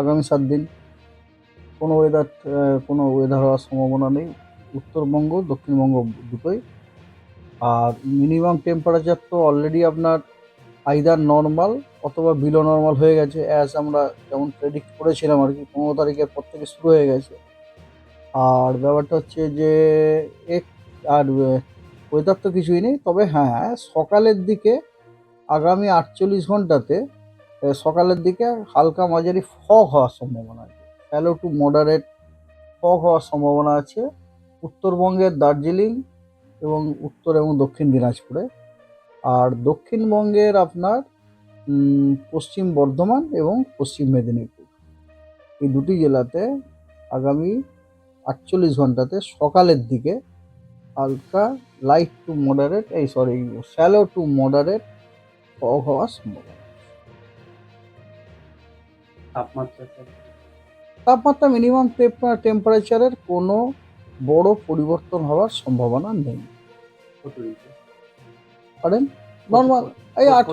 আগামী সাত দিন। কোনো ওয়েদার কোনো ওয়েদার হওয়ার সম্ভাবনা নেই। উত্তরবঙ্গ, দক্ষিণবঙ্গ দুটোই। আর মিনিমাম টেম্পারেচার তো অলরেডি আপনার আইদার নর্মাল অথবা বিলো নর্মাল হয়ে গেছে অ্যাজ আমরা যেমন প্রেডিক্ট করেছিলাম আর কি, পনেরো তারিখের পর থেকে শুরু হয়ে গেছে। আর ব্যাপারটা হচ্ছে যে, এক, আর ওয়েদার তো কিছুই নেই। তবে হ্যাঁ সকালের দিকে আগামী আটচল্লিশ ঘন্টাতে সকালের দিকে হালকা মাঝারি ফগ হওয়ার সম্ভাবনা আছে। হ্যালো টু মডারেট ফগ হওয়ার সম্ভাবনা আছে। উত্তরবঙ্গের দার্জিলিং এবং উত্তর এবং দক্ষিণ দিনাজপুরে। আর দক্ষিণবঙ্গের আপনার পশ্চিম বর্ধমান এবং পশ্চিম মেদিনীপুর। এই দুটি জেলাতে আগামী আটচল্লিশ ঘন্টাতে সকালের দিকে হালকা লাইট টু মডারেট এই sorry shallow to moderate fog হওয়ার সম্ভাবনা। তাপমাত্রা তাপমাত্রা মিনিমাম টেম্পারেচারের কোনো বড় পরিবর্তন হওয়ার সম্ভাবনা নেই। পারেন নর্মাল এই আট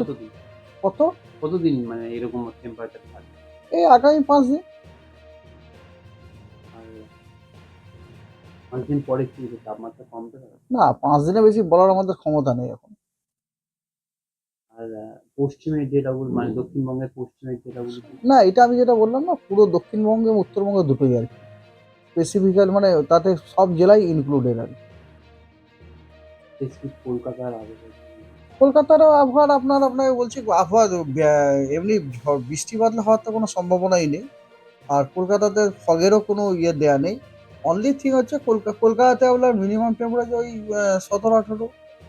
কত? কতদিন মানে এরকম টেম্পারেচার থাকবে এই আগামী পাঁচ দিন। পাঁচ দিন পরে কি তাপমাত্রা কমতে পারে না পাঁচ দিনে বেশি বলার আমাদের ক্ষমতা নেই এখন। আর পশ্চিমের জেলাগুলো মানে দক্ষিণবঙ্গের পশ্চিমের জেলাগুলো? না এটা আমি যেটা বললাম না পুরো দক্ষিণবঙ্গে এবং উত্তরবঙ্গে দুটোই আর কি। স্পেসিফিক্যাল মানে তাতে সব জেলাই ইনক্লুডেড আর স্পেসিফিক কলকাতার আবহাওয়া। কলকাতারও আবহাওয়ার আপনার আপনাকে বলছি আবহাওয়া এমনি বৃষ্টি বাদলা হওয়ার তো কোনো সম্ভাবনাই নেই। আর কলকাতাতে ফগেরও কোনো ইয়ে দেয়া নেই। অনলি থিং হচ্ছে কলকাতা কলকাতাতে আপনার মিনিমাম টেম্পারেচার ওই সতেরো আঠেরো।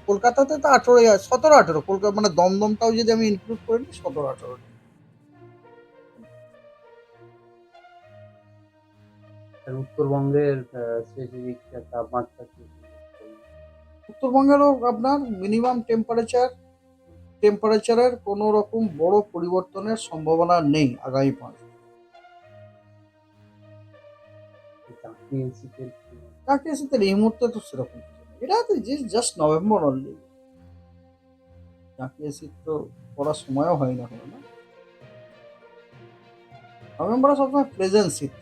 কলকাতাতে তো আঠেরোই আছে সতেরো আঠেরো কলকাতা মানে দমদমটাও যদি আমি ইনক্লুড করে নিই সতেরো আঠেরো উত্তরবঙ্গের স্পেসিফিক তাপমাত্রা উত্তরবঙ্গেরও আপনার মিনিমাম টেম্পারেচার টেম্পারেচারের কোনো রকম বড় পরিবর্তনের সম্ভাবনা নেই আগামী পাঁচ দিন। জাতীয় শীতের কি? তাকে এসে এই মুহূর্তে তো সেরকম। এটা তো জাস্ট নভেম্বর অনলি চাকরি এসে তো পড়ার সময়ও হয় না কোনো না। নভেম্বরে সবসময় প্রেজেন্ট শীত